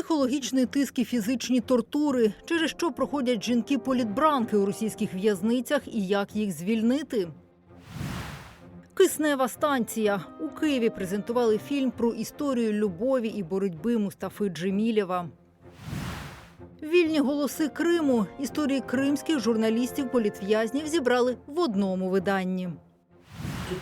Психологічний тиск і фізичні тортури, через що проходять жінки політбранки у російських в'язницях і як їх звільнити. Киснева станція у Києві презентували фільм про історію любові і боротьби Мустафи Джемілєва. Вільні голоси Криму історії кримських журналістів політв'язнів зібрали в одному виданні. Суд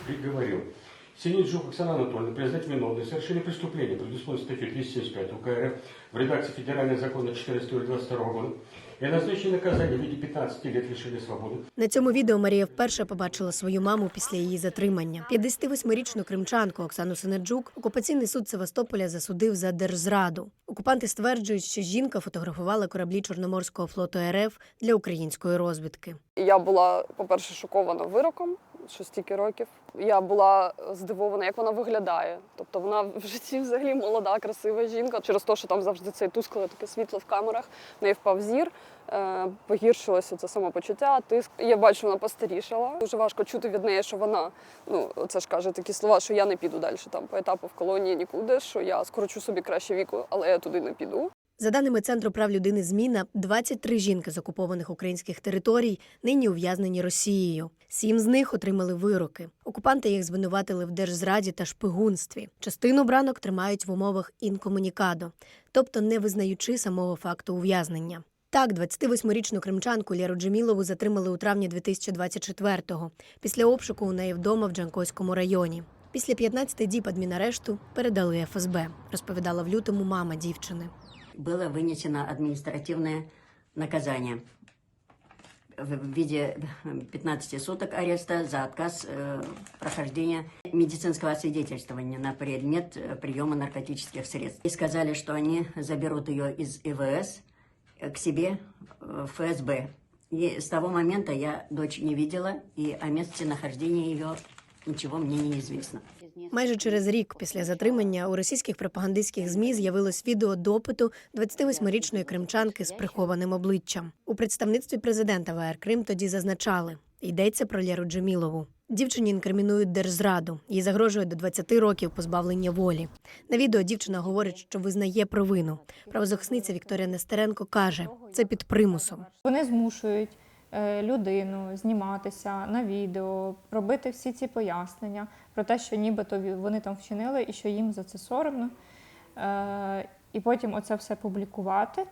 приговорил Синицжук Оксану Анатольевну признать виновной в совершении преступления, предусмотренной статьей 275 УК РФ в редакции Федерального закона 14 22 года, и назначить наказание в виде 15 лет лишения свободы. На цьому відео Марія вперше побачила свою маму після її затримання. 58-річну кримчанку Оксану Синеджук окупаційний суд Севастополя засудив за держзраду. Окупанти стверджують, що жінка фотографувала кораблі Чорноморського флоту РФ для української розвідки. Я була, по-перше, шокована вироком, що стільки років. Я була здивована, як вона виглядає. Тобто вона в житті взагалі молода, красива жінка. Через те, що там завжди цей тускле таке світло в камерах, в неї впав зір, е, погіршилося це самопочуття, тиск. Я бачу, вона постарішала. Дуже важко чути від неї, що вона, ну це ж каже такі слова, що я не піду далі там по етапу в колонії нікуди, що я скорочу собі краще віку, але я туди не піду. За даними Центру прав людини Зміна, 23 жінки з окупованих українських територій нині ув'язнені Росією. Сім з них отримали вироки. Окупанти їх звинуватили в держзраді та шпигунстві. Частину бранок тримають в умовах інкомунікадо, тобто не визнаючи самого факту ув'язнення. Так, 28-річну кримчанку Лєру Джемілову затримали у травні 2024-го, після обшуку у неї вдома в Джанкойському районі. Після 15 діб адмінарешту передали ФСБ, розповідала в лютому мама дівчини. Было вынесено административное наказание в виде 15 суток ареста за отказ э, прохождения медицинского освидетельствования на предмет э, приема наркотических средств. И сказали, что они заберут ее из ИВС к себе в ФСБ. И с того момента я дочь не видела, и о месте нахождения ее ничего мне не известно. Майже через рік після затримання у російських пропагандистських змі з'явилось відео допиту 28-річної кримчанки з прихованим обличчям. У представництві президента ВР Крим тоді зазначали, йдеться про Лєру Джемілову. Дівчині інкримінують держзраду. Їй загрожує до 20 років позбавлення волі. На відео дівчина говорить, що визнає провину. Правозахисниця Вікторія Нестеренко каже, це під примусом. Вони змушують людину зніматися на відео, робити всі ці пояснення про те, що нібито вони там вчинили і що їм за це соромно. Е, І потім оце все публікувати.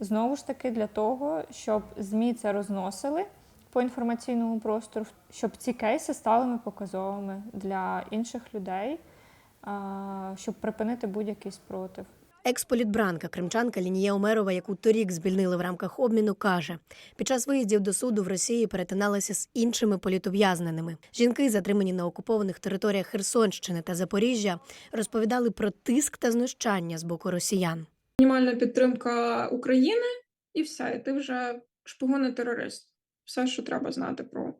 Знову ж таки, для того, щоб ЗМІ це розносили по інформаційному простору, щоб ці кейси стали показовими для інших людей, е, щоб припинити будь-який спротив. Експолітбранка кримчанка Лінія Омерова, яку торік звільнили в рамках обміну, каже: під час виїздів до суду в Росії перетиналася з іншими політов'язненими. Жінки, затримані на окупованих територіях Херсонщини та Запоріжжя, розповідали про тиск та знущання з боку росіян. мінімальна підтримка України, і все, і ти вже шпигун терорист. Все, що треба знати про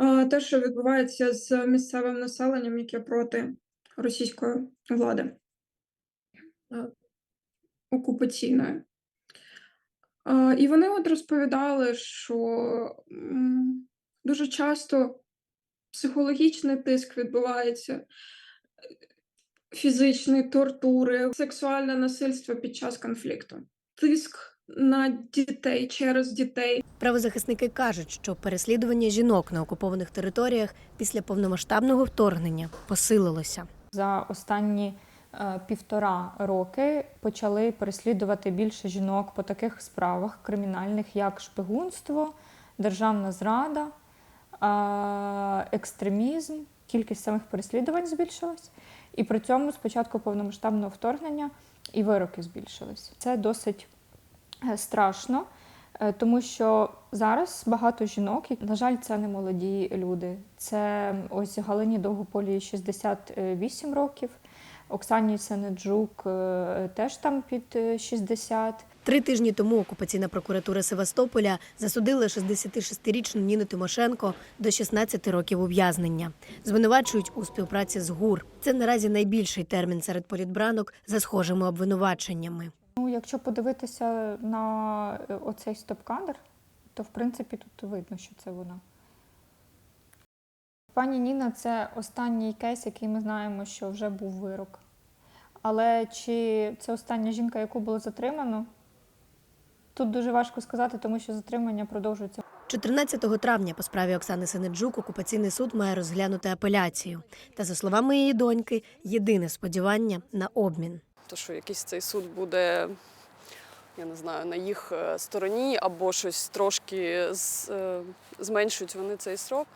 е, те, що відбувається з місцевим населенням, яке проти російської влади е, окупаційної. Е, І вони от розповідали, що дуже часто психологічний тиск відбувається, фізичні тортури, сексуальне насильство під час конфлікту, тиск на дітей через дітей. Правозахисники кажуть, що переслідування жінок на окупованих територіях після повномасштабного вторгнення посилилося. За останні е, півтора роки почали переслідувати більше жінок по таких справах кримінальних, як шпигунство, державна зрада, е, екстремізм. Кількість самих переслідувань збільшилась. І при цьому з початку повномасштабного вторгнення і вироки збільшились. Це досить е, страшно, е, тому що зараз багато жінок, на жаль, це не молоді люди. Це ось Галині Довгополі 68 років, Оксані Сенеджук е, теж там під е, 60. Три тижні тому окупаційна прокуратура Севастополя засудила 66-річну Ніну Тимошенко до 16 років ув'язнення. Звинувачують у співпраці з ГУР. Це наразі найбільший термін серед політбранок за схожими обвинуваченнями. Ну, якщо подивитися на е, оцей стоп-кадр, то в принципі тут видно, що це вона. Пані Ніна це останній кейс, який ми знаємо, що вже був вирок. Але чи це остання жінка, яку було затримано? Тут дуже важко сказати, тому що затримання продовжується 14 травня по справі Оксани Синеджук окупаційний суд має розглянути апеляцію. Та за словами її доньки, єдине сподівання на обмін. То, що якийсь цей суд буде, я не знаю, на їх е, стороні, або щось трошки е, зменшують вони цей срок.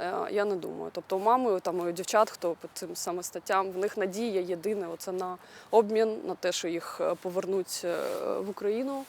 Е, Я не думаю. Тобто у мами там у дівчат, хто по цим саме статтям, в них надія єдине оце на обмін, на те, що їх е, повернуть е, в Україну.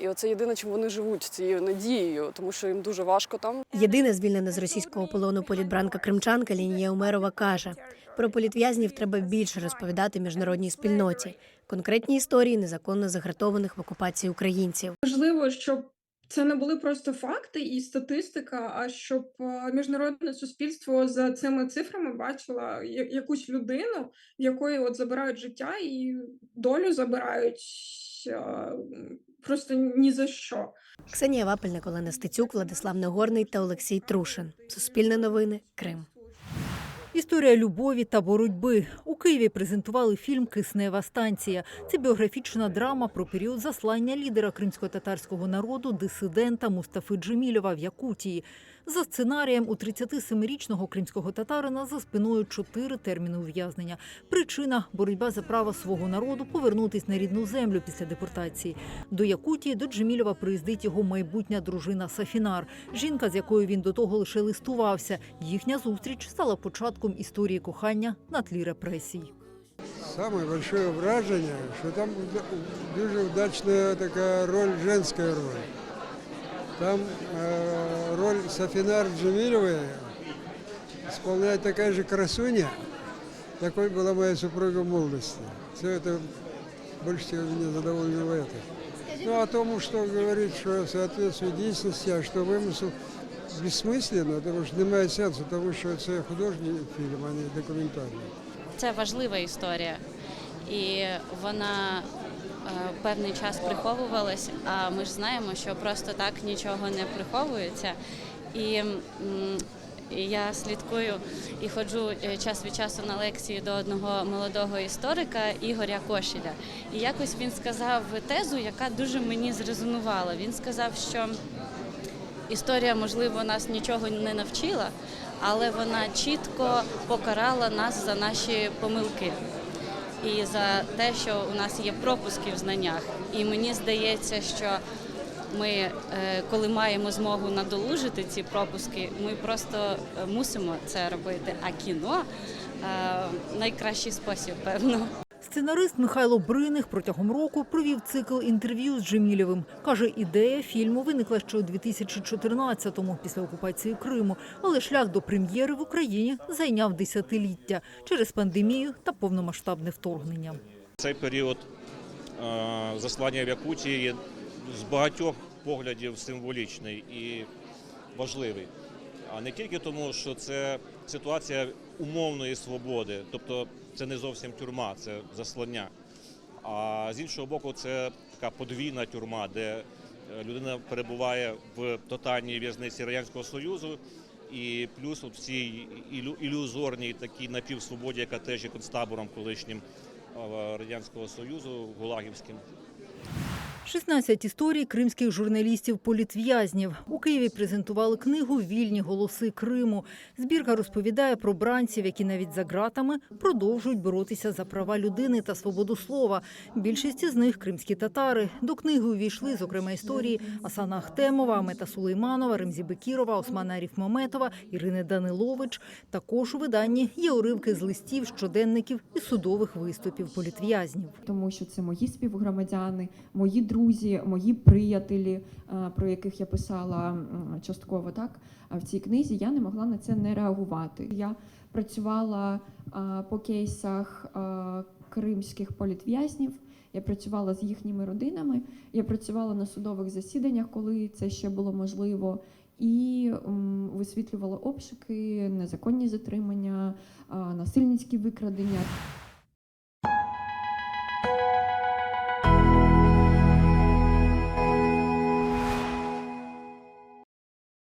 І оце єдине, чим вони живуть цією надією, тому що їм дуже важко там. Єдина звільнена з російського полону політбранка кримчанка Лінія Умерова каже: про політв'язнів треба більше розповідати міжнародній спільноті. Конкретні історії незаконно загратованих в окупації українців. Важливо, щоб це не були просто факти і статистика, а щоб е, міжнародне суспільство за цими цифрами бачило якусь людину, в якої от забирають життя і долю забирають е, просто ні за що. Ксенія Вапельник, Олена Стецюк, Владислав Нагорний та Олексій Трушин. Суспільне новини. Крим. Історія любові та боротьби у Києві презентували фільм Киснева станція. Це біографічна драма про період заслання лідера кримсько-татарського народу, дисидента Мустафи Джемілєва в Якутії. За сценарієм у 37-річного кримського татарина за спиною чотири терміни ув'язнення. Причина боротьба за право свого народу повернутись на рідну землю після депортації. До Якутії до Джемілєва приїздить його майбутня дружина Сафінар, жінка, з якою він до того лише листувався. Їхня зустріч стала початком історії кохання на тлі репресій. Самое большое вражение, что там дуже удачная такая роль, женская роль. Там э, роль Сафинар Джамилевой исполняет такая же красуня, такой была моя супруга в молодости. Все это больше всего меня задовольнило это. Ну, о том, что говорит, что соответствует действительности, а что вымысел бессмысленно, потому что немає сенсу, тому що це художній фільм, а не документальний. Це важлива історія, і вона е, певний час приховувалась. А ми ж знаємо, що просто так нічого не приховується. І я слідкую і ходжу е, час від часу на лекції до одного молодого історика Ігоря Кошеля. І якось він сказав тезу, яка дуже мені зрезонувала. Він сказав, що історія, можливо, нас нічого не навчила, але вона чітко покарала нас за наші помилки і за те, що у нас є пропуски в знаннях. І мені здається, що ми, е, коли маємо змогу надолужити ці пропуски, ми просто е, мусимо це робити. А кіно е, найкращий спосіб, певно. Сценарист Михайло Бриних протягом року провів цикл інтерв'ю з Джемілєвим. Каже, ідея фільму виникла ще у 2014-му, після окупації Криму, але шлях до прем'єри в Україні зайняв десятиліття через пандемію та повномасштабне вторгнення. Цей період е, заслання в Якутії з багатьох поглядів символічний і важливий. А не тільки тому, що це ситуація умовної свободи, тобто це не зовсім тюрма, це заслання. А з іншого боку, це така подвійна тюрма, де е, людина перебуває в тотальній в'язниці Радянського Союзу, і плюс от в цій ілю- ілюзорній такій напівсвободі, яка теж є концтабором колишнім е, Радянського Союзу, Гулагівським. 16 історій кримських журналістів-політв'язнів. У Києві презентували книгу Вільні голоси Криму. Збірка розповідає про бранців, які навіть за ґратами продовжують боротися за права людини та свободу слова. Більшість із них кримські татари. До книги увійшли, зокрема, історії Асана Ахтемова, Амета Сулейманова, Ремзі Бекірова, Османа Аріфмаметова, Ірини Данилович. Також у виданні є уривки з листів, щоденників і судових виступів політв'язнів. тому що це мої співгромадяни, мої друзі, мої приятелі, е, про яких я писала частково так а в цій книзі. Я не могла на це не реагувати. Я працювала е, по кейсах е, кримських політв'язнів. Я працювала з їхніми родинами. Я працювала на судових засіданнях, коли це ще було можливо. І висвітлювала обшуки, незаконні затримання, е, насильницькі викрадення.